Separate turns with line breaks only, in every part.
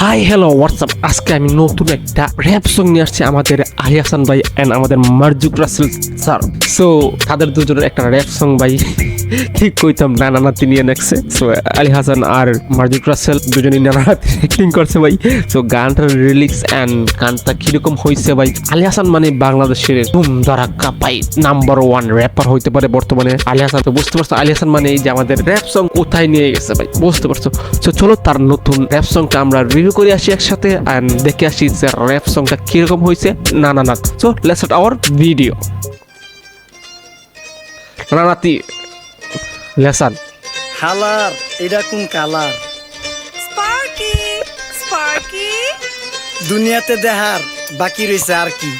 Hi hello WhatsApp আজকে আমি নতুন একটা র্যাপ সং নিয়ে আসছি আমাদের আলী হাসান ভাই অ্যান্ড আমাদের মার্জুক রাসেল স্যার। সো তাদের দুজনের একটা র্যাপ সং ভাই। ঠিক কইতাম নানা নাতি নিয়ে নেকছে সো আলী হাসান আর মার্জুক রাসেল দুজনেই নানা নাতি অ্যাক্টিং করছে ভাই। সো গানটার রিলিক্স অ্যান্ড গানটা কীরকম হয়েছে ভাই? আলী হাসান মানে বাংলাদেশের ধুম ধরাক্কা পাই নাম্বার ওয়ান র্যাপার হইতে পারে বর্তমানে। আলী হাসান, তো বুঝতে পারছ, আলী হাসান মানে এই যে আমাদের র্যাপ সং কোথায় নিয়ে গেছে ভাই? বুঝতে পারছ। তো চলো তার নতুন র্যাপ সংটা আমরা রিভিউ করে আসি একসাথে অ্যান্ড দেখে আসি যে র্যাপ সংটা কীরকম হয়েছে না না না। So let's start our video রানাতি lesson
হালার এটা কোন কালার?
Sparky Sparky.
দুনিয়াতে দেহার বাকি রয়েছে আর কি।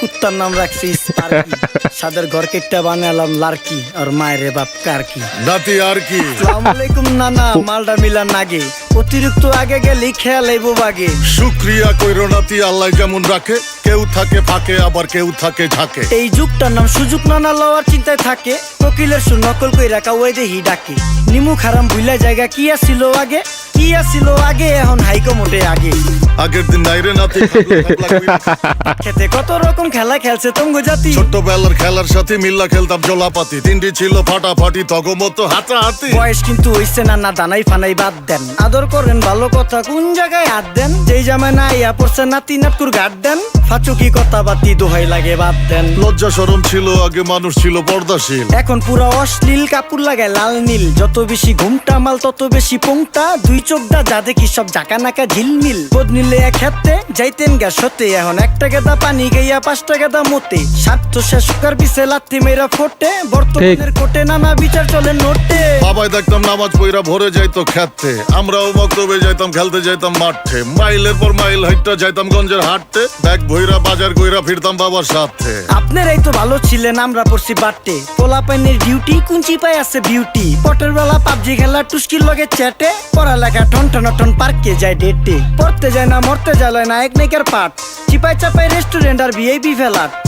কুত্তার নাম রাখছি স্পার্কি। সাদের ঘর কেটটা বানালাম লার্কি আর মায়ের বাপ কারকি।
নাতি আর কি?
আসসালামু আলাইকুম নানা মালডা মিলা নাগে। অতিরিক্ত আগে গেলি খেয়াল আইব বাগে।
শুক্রিয়া কইরো নাতি আল্লাহ যেমন রাখে কেউ থাকে ফাঁকে আবার কেউ থাকে ঝাঁকে।
এই যুগটার নাম সুযোগ নানা লওয়ার চিন্তায় থাকে। কোকিলের সু নকল কই রাখা ওই দেহি ডাকে। নিমু খারাম ভুলা জায়গা কি আসিল আগে? কি আসিল আগে? এখন হাইকো মোটে আগে।
আগের দিন নাইরে নাতি।
খেতে। কত রকম খেলা খেলছে জাতি।
ছোট্টবেলার খেলার সাথে মিল্লা খেলতাম জলাপাতি। তিনটি ছিল ফাটাফাটি তগমতো হাতাহাতি।
বয়স কিন্তু হইছে না না দানাই ফানাই বাদ দেন। আদর করেন ভালো কথা কোন জায়গায় হাত দেন? যেই জামায় না ইয়া পড়ছে নাতি নাটকুর গাট দেন। ফাচুকি কথা বাতি দোহাই লাগে বাদ দেন।
লজ্জা সরম ছিল আগে মানুষ ছিল পর্দাশীল।
এখন পুরো অশ্লীল কাপড় লাগায় লাল নীল। যত বেশি ঘুমটা মাল তত বেশি পোংটা। দুই চোখদা যা দেখি সব জাকা নাকা ঝিলমিল। বোধ নিলে এক হাতে যাইতেন গা সতে এখন একটা গেদা পানি গাইয়া পাঁচটা গেদা মতে। স্বার্থ শেষ কার পিছে লাথি মেরা ফোটে বর্তমানের কোটে নানা বিচার চলে নোটে।
বাবাই দেখতাম নামাজ পইরা ভরে যাইতো খেতে আমরাও মক্তবে যাইতাম খেলতে যাইতাম মাঠে। মাইলের পর মাইল হাইটটা যাইতাম গঞ্জের হাটতে ব্যাগ ভইরা বাজার কইরা ফিরতাম বাবার সাথে।
আপনারাই তো ভালো ছিলেন আমরা পড়ছি বাট্টে পোলা পাইনের ডিউটি কুঞ্চি পাই আছে বিউটি পটের বেলা পাবজি খেলা টুস্কির লগে চ্যাটে পড়ালেখা টন টন টন পার্কে যায় ডেটে। পড়তে যায় না, মরতে যায় না এক নাইকার পাট চিপাই চাপাই রেস্টুরেন্ট আর ভিআইপি ফেলাট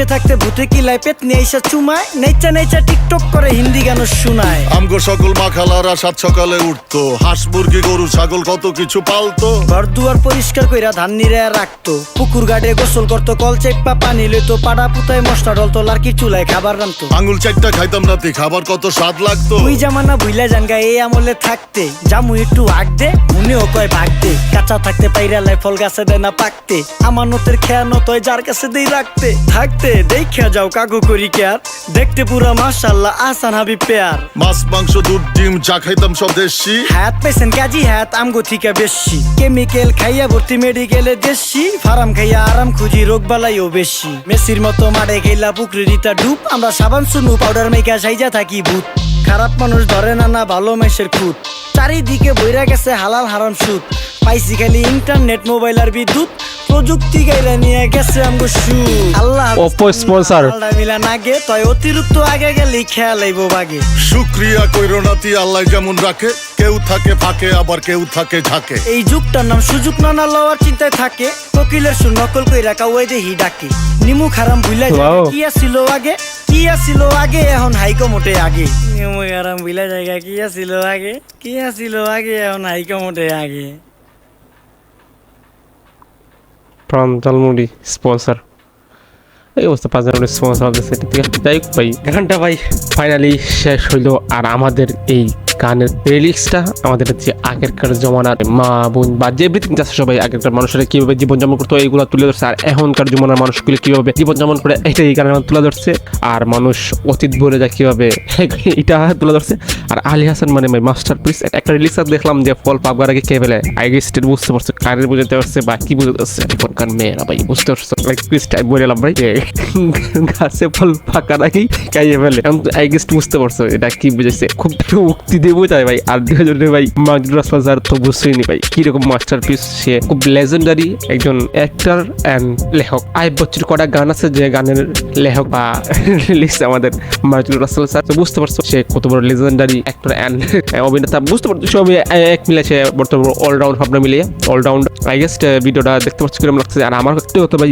থাকতে ভূতে কিলায় পেতনি এসে চুমায়? নেচা নেচা টিকটক করে হিন্দি গান শোনায়।
আমগো সকল মাখালারা সাত সকালে উঠতো। হাঁস মুরগি গরু ছাগল কত কিছু পালতো।
ঘর দুয়ার পরিষ্কার কইরা ধান নিরে রাখতো। পুকুর গাড়ে গোসল করতো কল চেপা পানি লইতো পাড়া পুতায় মশলা ডলতো লার্কি চুলায় খাবার রান্তো
আঙুল চারটা খাইতাম নাতি খাবার কত স্বাদ লাগতো।
ওই জামানা ভুইলা জানগা এই আমলে থাকতে। জামু একটু আগ দে মনেও কয় ভাগ দে। কাঁচা থাকতে পাইরা লাই ফল গাছে দেয় না পাকতে। আমার নতের খেয়া নতয় যার কাছে দেই রাখতে। থাকতে দেখা যাও কাগু করি কেয়ার। দেখতে পুরা মাশাল্লাহ আসান হাবি পেয়ার।
মাছ মাংস দুধ ডিম যা খাইতাম সব দেশি।
হাত পেছেন কাজী হাত আমগো থিকা বেশি। কেমিক্যাল খাইয়া ভর্তি মেডিকেলে দেশি ফার্ম খাইয়া আরাম খুঁজি রোগ বালাইও বেশি। মেসির মতো মারে গেলা পুকুরে রিতা ডুব আমরা সাবান সুনু পাউডার মেকা সাইজা থাকি ভূত। খারাপ মানুষ ধরে না না ভালো মেসের খুঁত। চারিদিকে বইরা গেছে হালাল হারাম সুদ। পাইছি খালি ইন্টারনেট মোবাইল আর বিদ্যুৎ। প্রযুক্তি গাইলা নিয়ে গেছে আমগো সু আল্লাহ
sponsor।
আল্লাহ মিলা নাগে তয় অতিরিক্ত আগে গেলি খেয়াল আইব বাগে।
শুক্রিয়া কইরো নাতি আল্লাহ যেমন রাখে কেউ থাকে ফাঁকে আবার কেউ থাকে ঝাঁকে।
এই যুগটার নাম সুযোগ নানা লওয়ার চিন্তায় থাকে। কোকিলের সু নকল কই রাখা ওই দেহি ডাকে। নিমু খারাম ভুলা
যায়
কি আসিল আগে? কি আছিল আগে? এখন হাইকো মোটে আগে। নিমু খারাম ভুলা জায়গা কি আছিল আগে? কি আছিল আগে? এখন হাইকো মোটে আগে।
ফ্রম জলমুড়ি স্পন্সর এই অবস্থা পাঁচ জনের স্পন্সার হবে সেটা আছে, যাই হোক ভাই, এখানটা ভাই ফাইনালি শেষ হইল। আর আমাদের এই গানের রিলিক্সটা আমাদের যে আগেরকার জমানার মা, বোন বা যে এভরিথিং আছে সবাই আগেরকার মানুষেরা কীভাবে জীবনযাপন করতো, এইগুলো তুলে ধরছে। আর এখনকার জমানার মানুষগুলো কীভাবে জীবনযাপন করে এটা এই গানের তুলে ধরছে। আর মানুষ অতীত বলে যায় কীভাবে এটা তুলে ধরছে। আর আলী হাসান মানে মাস্টার পিস একটা রিলিক্স দেখলাম যে ফল পাবগার আগে কে ফেলে? আগে স্টেট বুঝতে পারছে কারের বুঝতে পারছে বা কি বুঝতে পারছে? এখনকার মেয়েরা ভাই, বুঝতে পারছ? পিস টাইপ বললাম ভাই, যে গাছে ফল পাকার আগেই খাইয়ে ফেলে? এখন আই গেস্ট বুঝতে পারছ এটা কি বুঝেছে খুব উক্তি দিয়ে বোঝায় ভাই? আর ভাই স্যার তো ভাই। কীরকম মাস্টারপিস সে? খুব লেজেন্ডারি একজন অ্যাক্টর অ্যান্ড লেখক। বচ্চুর কটা গান আছে যে গানের লেখক বা লিখছে আমাদের স্যার? বুঝতে পারছ, সে কত বড় লেজেন্ডারি অ্যাক্টর অ্যান্ড অভিনেতা। বুঝতে পারছ এক মিলেছে, বর্তমান অলরাউন্ড ভাবনা মিলিয়ে। অলরাউন্ড আই গেস ভিডিওটা দেখতে পাচ্ছি কীরকম লাগছে। আর আমার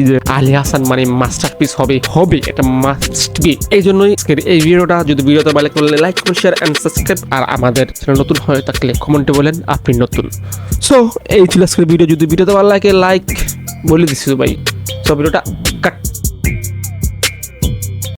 যে আলী হাসান মানে মাস্টারপিস হবে হবে, এটা মাস্ট বি এই জন্যই এই ভিডিওটা। যদি ভিডিওটা ভালো করলে লাইক করুন শেয়ার অ্যান্ড সাবস্ক্রাইব আর আমাদের চ্যানেল নতুন হয়ে থাকলে কমেন্টে বলেন, আপনি নতুন। সো এই ছিল আজকের ভিডিও যদি ভিডিওতে ভালো লাগে লাইক বলে দিচ্ছি ভাই। সো ভিডিওটা কাট